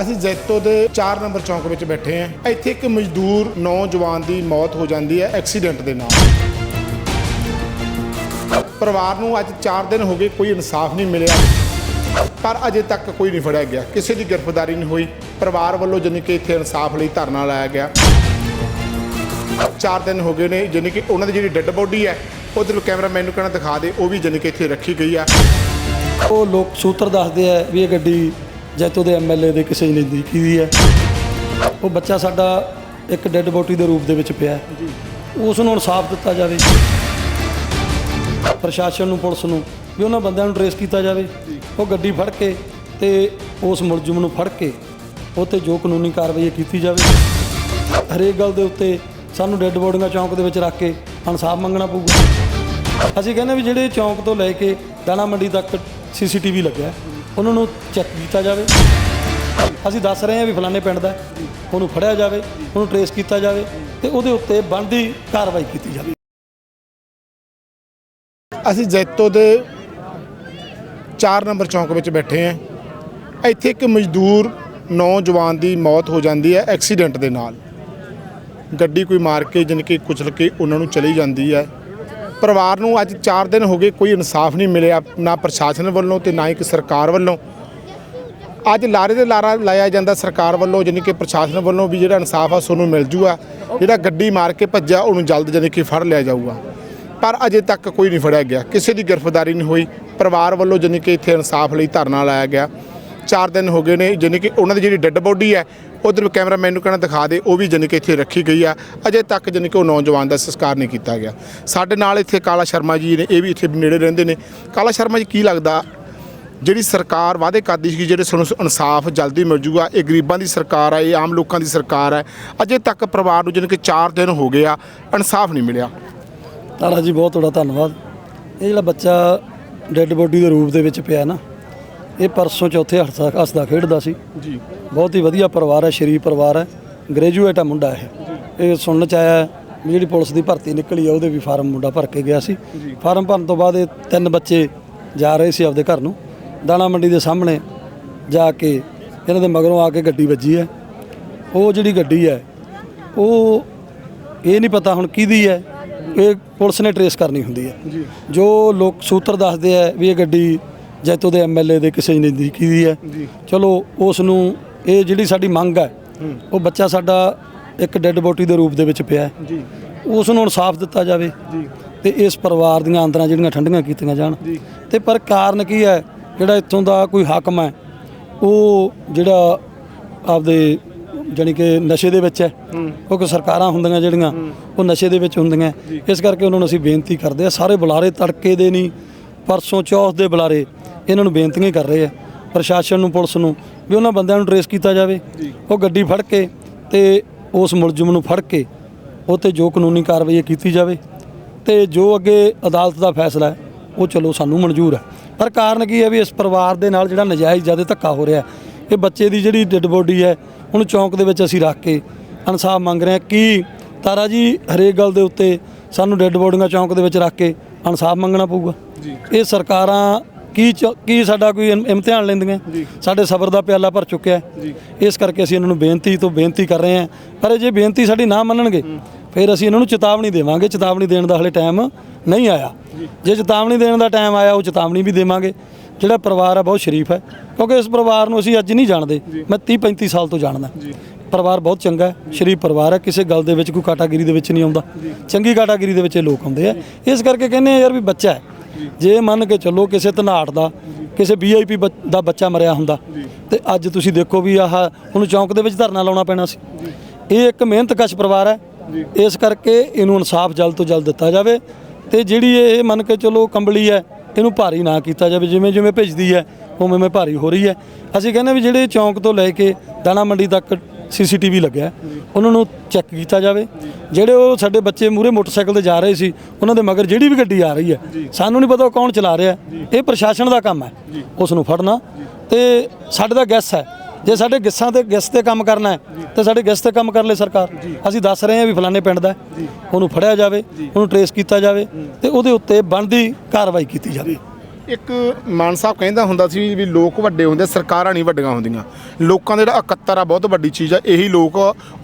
ਅਸੀਂ ਜੈਤੋ ਦੇ 4 ਨੰਬਰ ਚੌਂਕ ਵਿੱਚ ਬੈਠੇ ਹਾਂ। ਇੱਥੇ ਇੱਕ ਮਜ਼ਦੂਰ ਨੌਜਵਾਨ ਦੀ ਮੌਤ ਹੋ ਜਾਂਦੀ ਹੈ ਐਕਸੀਡੈਂਟ ਦੇ ਨਾਲ। ਪਰਿਵਾਰ ਨੂੰ ਅੱਜ 4 ਦਿਨ ਹੋ ਗਏ ਕੋਈ ਇਨਸਾਫ ਨਹੀਂ ਮਿਲਿਆ। ਪਰ ਅਜੇ ਤੱਕ ਕੋਈ ਨਹੀਂ ਫੜਿਆ ਗਿਆ। ਕਿਸੇ ਦੀ ਗ੍ਰਿਫਤਾਰੀ ਨਹੀਂ ਹੋਈ। ਪਰਿਵਾਰ ਵੱਲੋਂ ਜਾਣੀ ਕਿ ਇੱਥੇ ਇਨਸਾਫ ਲਈ ਧਰਨਾ ਲਾਇਆ ਗਿਆ। 4 ਦਿਨ ਹੋ ਗਏ ਨੇ, ਜਾਣੀ ਕਿ ਉਹਨਾਂ ਦੀ ਜਿਹੜੀ ਡੈੱਡ ਬੋਡੀ ਹੈ ਉਧਰ ਕੈਮਰਾਮੈਨ ਨੂੰ ਕਹਿਣਾ ਦਿਖਾ ਦੇ, ਉਹ ਵੀ ਜਾਣੀ ਕਿ ਇੱਥੇ ਰੱਖੀ ਗਈ ਆ ਉਹ ਲੋਕ ਸੂਤਰ ਦੱਸਦੇ ਆ ਵੀ ਇਹ ਗੱਡੀ ਜੈਤੋ ਦੇ ਐਮਐਲਏ ਦੇ ਕਿਸੇ ਨਜ਼ਦੀਕੀ ਦੀ ਹੈ। ਉਹ ਬੱਚਾ ਸਾਡਾ ਇੱਕ ਡੈੱਡ ਬੋਡੀ ਦੇ ਰੂਪ ਦੇ ਵਿੱਚ ਪਿਆ ਹੈ। ਉਸ ਨੂੰ ਇਨਸਾਫ ਦਿੱਤਾ ਜਾਵੇ। ਪ੍ਰਸ਼ਾਸਨ ਨੂੰ ਪੁਲਿਸ ਨੂੰ ਵੀ ਉਹਨਾਂ ਬੰਦਿਆਂ ਨੂੰ ਟਰੇਸ ਕੀਤਾ ਜਾਵੇ। ਉਹ ਗੱਡੀ ਫੜ ਕੇ ਤੇ ਉਸ ਮੁਲਜ਼ਮ ਨੂੰ ਫੜ ਕੇ ਉਹ ਤੇ ਜੋ ਕਾਨੂੰਨੀ ਕਾਰਵਾਈ ਹੈ ਕੀਤੀ ਜਾਵੇ। ਹਰੇਕ ਗੱਲ ਦੇ ਉੱਤੇ ਸਾਨੂੰ ਡੈੱਡ ਬੋਡੀਆਂ ਚੌਂਕ ਦੇ ਵਿੱਚ ਰੱਖ ਕੇ ਇਨਸਾਫ ਮੰਗਣਾ ਪਊਗਾ। ਅਸੀਂ ਕਹਿੰਦੇ ਵੀ ਜਿਹੜੇ ਚੌਂਕ ਤੋਂ ਲੈ ਕੇ ਦਾਣਾ ਮੰਡੀ ਤੱਕ ਸੀਸੀਟੀਵੀ ਲੱਗਿਆ ਉਹਨਾਂ ਨੂੰ ਚੈੱਕ ਕੀਤਾ ਜਾਵੇ। ਅਸੀਂ ਦੱਸ ਰਹੇ ਹਾਂ ਵੀ ਫਲਾਣੇ ਪਿੰਡ ਦਾ ਹੈ, ਉਹਨੂੰ ਫੜਿਆ ਜਾਵੇ ਉਹਨੂੰ ਟਰੇਸ ਕੀਤਾ ਜਾਵੇ ਤੇ ਉਹਦੇ ਉੱਤੇ ਬਣਦੀ ਕਾਰਵਾਈ ਕੀਤੀ ਜਾਵੇ। ਅਸੀਂ ਜੈਤੋ ਦੇ 4 ਨੰਬਰ ਚੌਂਕ ਵਿੱਚ ਬੈਠੇ ਹਾਂ। ਇੱਥੇ ਇੱਕ ਮਜ਼ਦੂਰ ਨੌਜਵਾਨ ਦੀ ਮੌਤ ਹੋ ਜਾਂਦੀ ਹੈ ਐਕਸੀਡੈਂਟ ਦੇ ਨਾਲ। ਗੱਡੀ ਕੋਈ ਮਾਰ ਕੇ ਜਾਣੀ ਕਿ ਕੁਚਲ ਕੇ ਉਹਨਾਂ ਨੂੰ ਚਲੀ ਜਾਂਦੀ ਹੈ। ਪਰਿਵਾਰ ਨੂੰ ਅੱਜ 4 ਦਿਨ ਹੋ ਗਏ ਕੋਈ ਇਨਸਾਫ ਨਹੀਂ ਮਿਲਿਆ, ਨਾ ਪ੍ਰਸ਼ਾਸਨ ਵੱਲੋਂ ਤੇ ਨਾ ਇੱਕ ਸਰਕਾਰ ਵੱਲੋਂ। ਅੱਜ ਲਾਰੇ ਦੇ ਲਾਰਾ ਲਾਇਆ ਜਾਂਦਾ ਸਰਕਾਰ ਵੱਲੋਂ, ਜਾਣੀ ਕਿ ਪ੍ਰਸ਼ਾਸਨ ਵੱਲੋਂ ਵੀ ਜਿਹੜਾ ਇਨਸਾਫ ਆ ਸੋਨੂੰ ਮਿਲ ਜੂਗਾ। ਜਿਹੜਾ ਗੱਡੀ ਮਾਰ ਕੇ ਭੱਜਿਆ, ਉਹਨੂੰ ਜਲਦ ਜਾਣੀ ਕਿ ਫੜ ਲਿਆ ਜਾਊਗਾ। ਪਰ ਅਜੇ ਤੱਕ ਕੋਈ ਨਹੀਂ ਫੜਿਆ ਗਿਆ। ਕਿਸੇ ਦੀ ਗ੍ਰਿਫਤਾਰੀ ਨਹੀਂ ਹੋਈ। ਪਰਿਵਾਰ ਵੱਲੋਂ ਜਾਣੀ ਕਿ ਇੱਥੇ ਇਨਸਾਫ ਲਈ ਧਰਨਾ ਲਾਇਆ ਗਿਆ। 4 ਦਿਨ ਹੋ ਗਏ ਨੇ, ਜਾਣੀ ਕਿ ਉਹਨਾਂ ਦੀ ਜਿਹੜੀ ਡੈੱਡ ਬੋਡੀ ਹੈ ਉਧਰ ਕੈਮਰਾਮੈਨ ਨੂੰ ਕਹਿਣਾ ਦਿਖਾ ਦੇ, ਉਹ ਵੀ ਜਾਣੀ ਕਿ ਇੱਥੇ ਰੱਖੀ ਗਈ ਆ। ਅਜੇ ਤੱਕ ਜਾਣੀ ਕਿ ਉਹ ਨੌਜਵਾਨ ਦਾ ਸੰਸਕਾਰ ਨਹੀਂ ਕੀਤਾ ਗਿਆ। ਸਾਡੇ ਨਾਲ ਇੱਥੇ ਕਾਲਾ ਸ਼ਰਮਾ ਜੀ ਨੇ, ਇਹ ਵੀ ਇੱਥੇ ਨੇੜੇ ਰਹਿੰਦੇ ਨੇ। ਕਾਲਾ ਸ਼ਰਮਾ ਜੀ, ਕੀ ਲੱਗਦਾ? ਜਿਹੜੀ ਸਰਕਾਰ ਵਾਅਦੇ ਕਰਦੀ ਸੀ ਜਿਹੜੇ ਸਾਨੂੰ ਇਨਸਾਫ ਜਲਦੀ ਮਿਲ ਜੂਗਾ, ਇਹ ਗਰੀਬਾਂ ਦੀ ਸਰਕਾਰ ਹੈ ਇਹ ਆਮ ਲੋਕਾਂ ਦੀ ਸਰਕਾਰ ਹੈ ਅਜੇ ਤੱਕ ਪਰਿਵਾਰ ਨੂੰ ਜਾਣੀ ਕਿ 4 ਦਿਨ ਹੋ ਗਏ ਆ, ਇਨਸਾਫ ਨਹੀਂ ਮਿਲਿਆ। ਤਾਰਾ ਜੀ, ਬਹੁਤ ਤੁਹਾਡਾ ਧੰਨਵਾਦ। ਇਹ ਜਿਹੜਾ ਬੱਚਾ, ਡੈੱਡ ਬੋਡੀ ਦੇ ਰੂਪ ਦੇ ਵਿੱਚ ਪਿਆ ਨਾ ਇਹ ਪਰਸੋਂ ਚੌਥੇ ਹੱਸਦਾ ਹੱਸਦਾ ਖੇਡਦਾ ਸੀ। ਜੀ। ਬਹੁਤ ਹੀ ਵਧੀਆ ਪਰਿਵਾਰ ਹੈ ਸ਼ਰੀਫ ਪਰਿਵਾਰ ਹੈ। ਗ੍ਰੈਜੂਏਟ ਆ ਮੁੰਡਾ ਇਹ। ਇਹ ਸੁਣਨ ਚ ਆਇਆ ਵੀ ਜਿਹੜੀ ਪੁਲਿਸ ਦੀ ਭਰਤੀ ਨਿਕਲੀ ਆ ਉਹਦੇ ਵੀ ਫਾਰਮ ਮੁੰਡਾ ਭਰ ਕੇ ਗਿਆ ਸੀ। ਫਾਰਮ ਭਰਨ ਤੋਂ ਬਾਅਦ ਇਹ ਤਿੰਨ ਬੱਚੇ ਜਾ ਰਹੇ ਸੀ ਆਪਦੇ ਘਰ ਨੂੰ। ਦਾਣਾ ਮੰਡੀ ਦੇ ਸਾਹਮਣੇ ਜਾ ਕੇ ਇਹਨਾਂ ਦੇ ਮਗਰੋਂ ਆ ਕੇ ਗੱਡੀ ਵੱਜੀ ਹੈ। ਉਹ ਜਿਹੜੀ ਗੱਡੀ ਹੈ ਉਹ ਇਹ ਨਹੀਂ ਪਤਾ ਹੁਣ ਕਿਹਦੀ ਹੈ। ਇਹ ਪੁਲਿਸ ਨੇ ਟਰੇਸ ਕਰਨੀ ਹੁੰਦੀ ਹੈ। ਜੋ ਲੋਕ ਸੂਤਰ ਦੱਸਦੇ ਆ ਵੀ ਇਹ ਗੱਡੀ ਜੈਤੋ ਦੇ ਐਮਐਲਏ ਦੇ ਕਿਸੇ ਨਜ਼ਦੀਕੀ ਦੀ ਹੈ। ਚਲੋ ਉਸ ਨੂੰ ਇਹ ਜਿਹੜੀ ਸਾਡੀ ਮੰਗ ਹੈ ਉਹ ਬੱਚਾ ਸਾਡਾ ਇੱਕ ਡੈੱਡ ਬੋਡੀ ਦੇ ਰੂਪ ਦੇ ਵਿੱਚ ਪਿਆ ਹੈ। ਜੀ। ਉਸ ਨੂੰ ਇਨਸਾਫ ਦਿੱਤਾ ਜਾਵੇ ਤੇ ਇਸ ਪਰਿਵਾਰ ਦੀਆਂ ਅੰਦਰਾਂ ਜਿਹੜੀਆਂ ਠੰਡੀਆਂ ਕੀਤੀਆਂ ਜਾਣ। ਤੇ ਪਰ ਕਾਰਨ ਕੀ ਹੈ ਜਿਹੜਾ ਇੱਥੋਂ ਦਾ ਕੋਈ ਹਾਕਮ ਹੈ ਉਹ ਜਿਹੜਾ ਆਪਦੇ ਜਾਣੀ ਕਿ ਨਸ਼ੇ ਦੇ ਵਿੱਚ ਹੈ ਕਿਉਂਕਿ ਸਰਕਾਰਾਂ ਹੁੰਦੀਆਂ ਜਿਹੜੀਆਂ ਉਹ ਨਸ਼ੇ ਦੇ ਵਿੱਚ ਹੁੰਦੀਆਂ। ਇਸ ਕਰਕੇ ਉਹਨਾਂ ਨੂੰ ਅਸੀਂ ਬੇਨਤੀ ਕਰਦੇ ਆ ਸਾਰੇ ਬੁਲਾਰੇ ਤੜਕੇ ਦੇ ਨਹੀਂ ਪਰਸੋਂ ਚੌਥ ਦੇ ਬੁਲਾਰੇ ਇਹਨਾਂ ਨੂੰ ਬੇਨਤੀਆਂ ਕਰ ਰਹੇ ਆ, ਪ੍ਰਸ਼ਾਸਨ ਨੂੰ, ਪੁਲਿਸ ਨੂੰ, ਵੀ ਉਹਨਾਂ ਬੰਦਿਆਂ ਨੂੰ ਟਰੇਸ ਕੀਤਾ ਜਾਵੇ। ਉਹ ਗੱਡੀ ਫੜ ਕੇ ਤੇ ਉਸ ਮੁਲਜ਼ਮ ਨੂੰ ਫੜ ਕੇ ਉਹ ਤੇ ਜੋ ਕਾਨੂੰਨੀ ਕਾਰਵਾਈ ਕੀਤੀ ਜਾਵੇ ਤੇ ਜੋ ਅੱਗੇ ਅਦਾਲਤ ਦਾ ਫੈਸਲਾ ਹੈ, ਉਹ ਚਲੋ ਸਾਨੂੰ ਮਨਜ਼ੂਰ ਹੈ। ਪਰ ਕਾਰਨ ਕੀ ਹੈ ਵੀ ਇਸ ਪਰਿਵਾਰ ਦੇ ਨਾਲ ਜਿਹੜਾ ਨਜਾਇਜ਼ ਜ਼ਿਆਦਾ ਧੱਕਾ ਹੋ ਰਿਹਾ ਇਹ ਬੱਚੇ ਦੀ ਜਿਹੜੀ ਡੈੱਡ ਬੋਡੀ ਹੈ, ਉਹਨੂੰ ਚੌਂਕ ਦੇ ਵਿੱਚ ਅਸੀਂ ਰੱਖ ਕੇ ਇਨਸਾਫ ਮੰਗ ਰਹੇ ਹਾਂ ਕਿ ਤਾਰਾ ਜੀ, ਹਰੇਕ ਗੱਲ ਦੇ ਉੱਤੇ ਸਾਨੂੰ ਡੈੱਡ ਬੋਡੀਆਂ ਚੌਂਕ ਦੇ ਵਿੱਚ ਰੱਖ ਕੇ ਇਨਸਾਫ ਮੰਗਣਾ ਪਊਗਾ। ਇਹ ਸਰਕਾਰਾਂ ਕੀ ਕੀ ਸਾਡਾ ਕੋਈ ਇਮ- ਇਮਤਿਹਾਨ ਲੈਂਦੀਆਂ? ਸਾਡੇ ਸਬਰ ਦਾ ਪਿਆਲਾ ਭਰ ਚੁੱਕਿਆ ਇਸ ਕਰਕੇ ਅਸੀਂ ਇਹਨਾਂ ਨੂੰ ਬੇਨਤੀ ਤੋਂ ਬੇਨਤੀ ਕਰ ਰਹੇ ਹਾਂ। ਪਰ ਜੇ ਬੇਨਤੀ ਸਾਡੀ ਨਾ ਮੰਨਣਗੇ ਫਿਰ ਅਸੀਂ ਇਹਨਾਂ ਨੂੰ ਚੇਤਾਵਨੀ ਦੇਵਾਂਗੇ। ਚੇਤਾਵਨੀ ਦੇਣ ਦਾ ਹਲੇ ਟਾਈਮ ਨਹੀਂ ਆਇਆ। ਜੇ। ਚੇਤਾਵਨੀ ਦੇਣ ਦਾ ਟਾਈਮ ਆਇਆ ਉਹ ਚੇਤਾਵਨੀ ਵੀ ਦੇਵਾਂਗੇ। ਜਿਹੜਾ ਪਰਿਵਾਰ ਹੈ ਬਹੁਤ ਸ਼ਰੀਫ ਹੈ। ਕਿਉਂਕਿ ਇਸ ਪਰਿਵਾਰ ਨੂੰ ਅਸੀਂ ਅੱਜ ਨਹੀਂ ਜਾਣਦੇ। ਮੈਂ 30 35 ਸਾਲ ਤੋਂ ਜਾਣਦਾ। ਪਰਿਵਾਰ ਬਹੁਤ ਚੰਗਾ ਹੈ, ਸ਼ਰੀਫ ਪਰਿਵਾਰ ਹੈ, ਕਿਸੇ ਗੱਲ ਦੇ ਵਿੱਚ ਕੋਈ ਕਾਟਾਗਰੀ ਦੇ ਵਿੱਚ ਨਹੀਂ ਆਉਂਦਾ। ਚੰਗੀ ਕਾਟਾਗਰੀ ਦੇ ਵਿੱਚ ਇਹ ਲੋਕ ਆਉਂਦੇ ਆ। ਇਸ ਕਰਕੇ ਕਹਿੰਦੇ ਆ ਯਾਰ ਵੀ ਬੱਚਾ ਹੈ। ਜੇ ਮੰਨ ਕੇ ਚੱਲੋ ਕਿਸੇ ਧਨਾਟ ਦਾ, ਕਿਸੇ ਵੀਆਈਪੀ ਦਾ ਬੱਚਾ ਮਰਿਆ ਹੁੰਦਾ, ਤੇ ਅੱਜ ਤੁਸੀਂ ਦੇਖੋ ਵੀ ਆਹ ਉਹਨੂੰ ਚੌਂਕ ਦੇ ਵਿੱਚ ਧਰਨਾ ਲਾਉਣਾ ਪੈਣਾ ਸੀ। ਇਹ ਇੱਕ ਮਿਹਨਤਕਸ਼ ਪਰਿਵਾਰ ਹੈ। ਇਸ ਕਰਕੇ ਇਹਨੂੰ ਇਨਸਾਫ ਜਲਦ ਤੋਂ ਜਲਦ ਦਿੱਤਾ ਜਾਵੇ ਤੇ ਜਿਹੜੀ ਇਹ ਮੰਨ ਕੇ ਚੱਲੋ ਕੰਬਲੀ ਹੈ, ਇਹਨੂੰ ਭਾਰੀ ਨਾ ਕੀਤਾ ਜਾਵੇ। ਜਿਵੇਂ ਜਿਵੇਂ ਭਿੱਜਦੀ ਹੈ, ਉਵੇਂ ਉਵੇਂ ਭਾਰੀ ਹੋ ਰਹੀ ਹੈ। ਅਸੀਂ ਕਹਿੰਦੇ ਵੀ ਜਿਹੜੇ ਚੌਂਕ ਤੋਂ ਲੈ ਕੇ ਦਾਣਾ ਮੰਡੀ ਤੱਕ ਸੀਸੀਟੀਵੀ ਲੱਗਿਆ ਉਹਨਾਂ ਨੂੰ ਚੈੱਕ ਕੀਤਾ ਜਾਵੇ। ਜਿਹੜੇ ਉਹ ਸਾਡੇ ਬੱਚੇ ਮੂਰੇ ਮੋਟਰਸਾਈਕਲ ਤੇ ਜਾ ਰਹੇ ਸੀ ਉਹਨਾਂ ਦੇ ਮਗਰ ਜਿਹੜੀ ਵੀ ਗੱਡੀ ਆ ਰਹੀ ਹੈ ਸਾਨੂੰ ਨਹੀਂ ਪਤਾ ਉਹ ਕੌਣ ਚਲਾ ਰਿਹਾ ਇਹ ਪ੍ਰਸ਼ਾਸਨ ਦਾ ਕੰਮ ਹੈ। ਉਸ ਨੂੰ ਫੜਨਾ। ਤੇ ਸਾਡੇ ਦਾ ਗੈਸ ਹੈ। ਜੇ ਸਾਡੇ ਗਿੱਸਾਂ ਤੇ ਗਿੱਸ ਤੇ ਕੰਮ ਕਰਨਾ ਹੈ ਤੇ ਸਾਡੇ ਗਿੱਸ ਤੇ ਕੰਮ ਕਰ ਲੈ ਸਰਕਾਰ। ਅਸੀਂ ਦੱਸ ਰਹੇ ਹਾਂ ਵੀ ਫਲਾਣੇ ਪਿੰਡ ਦਾ ਉਹਨੂੰ ਫੜਿਆ ਜਾਵੇ ਉਹਨੂੰ ਟਰੇਸ ਕੀਤਾ ਜਾਵੇ ਤੇ ਉਹਦੇ ਉੱਤੇ ਬਣਦੀ ਕਾਰਵਾਈ ਕੀਤੀ ਜਾਵੇ। ਇੱਕ ਮਾਨ ਸਾਹਿਬ ਕਹਿੰਦਾ ਹੁੰਦਾ ਸੀ ਵੀ ਲੋਕ ਵੱਡੇ ਹੁੰਦੇ, ਸਰਕਾਰਾਂ ਨਹੀਂ ਵੱਡੀਆਂ ਹੁੰਦੀਆਂ। ਲੋਕਾਂ ਦਾ ਜਿਹੜਾ ਇਕੱਤਰ ਆ, ਬਹੁਤ ਵੱਡੀ ਚੀਜ਼ ਆ। ਇਹੀ ਲੋਕ,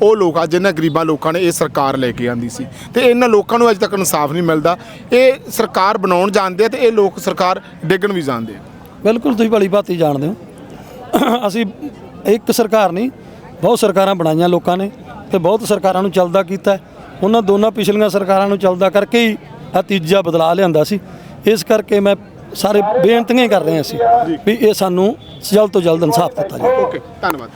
ਉਹ ਲੋਕ ਆ, ਜਿਹਨਾਂ ਗਰੀਬਾਂ ਲੋਕਾਂ ਨੇ ਇਹ ਸਰਕਾਰ ਲੈ ਕੇ ਆਂਦੀ ਸੀ। ਤੇ ਇਹਨਾਂ ਲੋਕਾਂ ਨੂੰ ਅਜੇ ਤੱਕ ਇਨਸਾਫ ਨਹੀਂ ਮਿਲਦਾ। ਇਹ ਸਰਕਾਰ ਬਣਾਉਣ ਜਾਣਦੇ ਆ ਤੇ ਇਹ ਲੋਕ ਸਰਕਾਰ ਡਿੱਗਣ ਵੀ ਜਾਣਦੇ ਬਿਲਕੁਲ, ਤੁਸੀਂ ਭਲੀ ਭਾਤੀ ਜਾਣਦੇ ਹੋ। ਅਸੀਂ ਇੱਕ ਸਰਕਾਰ ਨਹੀਂ, ਬਹੁਤ ਸਰਕਾਰਾਂ ਬਣਾਈਆਂ ਲੋਕਾਂ ਨੇ ਤੇ ਬਹੁਤ ਸਰਕਾਰਾਂ ਨੂੰ ਚੱਲਦਾ ਕੀਤਾ ਉਹਨਾਂ ਦੋਨਾਂ ਪਿਛਲੀਆਂ ਸਰਕਾਰਾਂ ਨੂੰ ਚੱਲਦਾ ਕਰਕੇ ਹੀ ਆ ਤੀਜਾ ਬਦਲਾ ਲਿਆਂਦਾ ਸੀ। ਇਸ ਕਰਕੇ ਮੈਂ ਸਾਰੇ ਬੇਨਤੀਆਂ ਹੀ ਕਰ ਰਹੇ ਹਾਂ ਅਸੀਂ ਵੀ ਇਹ ਸਾਨੂੰ ਜਲਦ ਤੋਂ ਜਲਦ ਇਨਸਾਫ ਦਿੱਤਾ ਜਾਵੇ। ਓਕੇ, ਧੰਨਵਾਦ।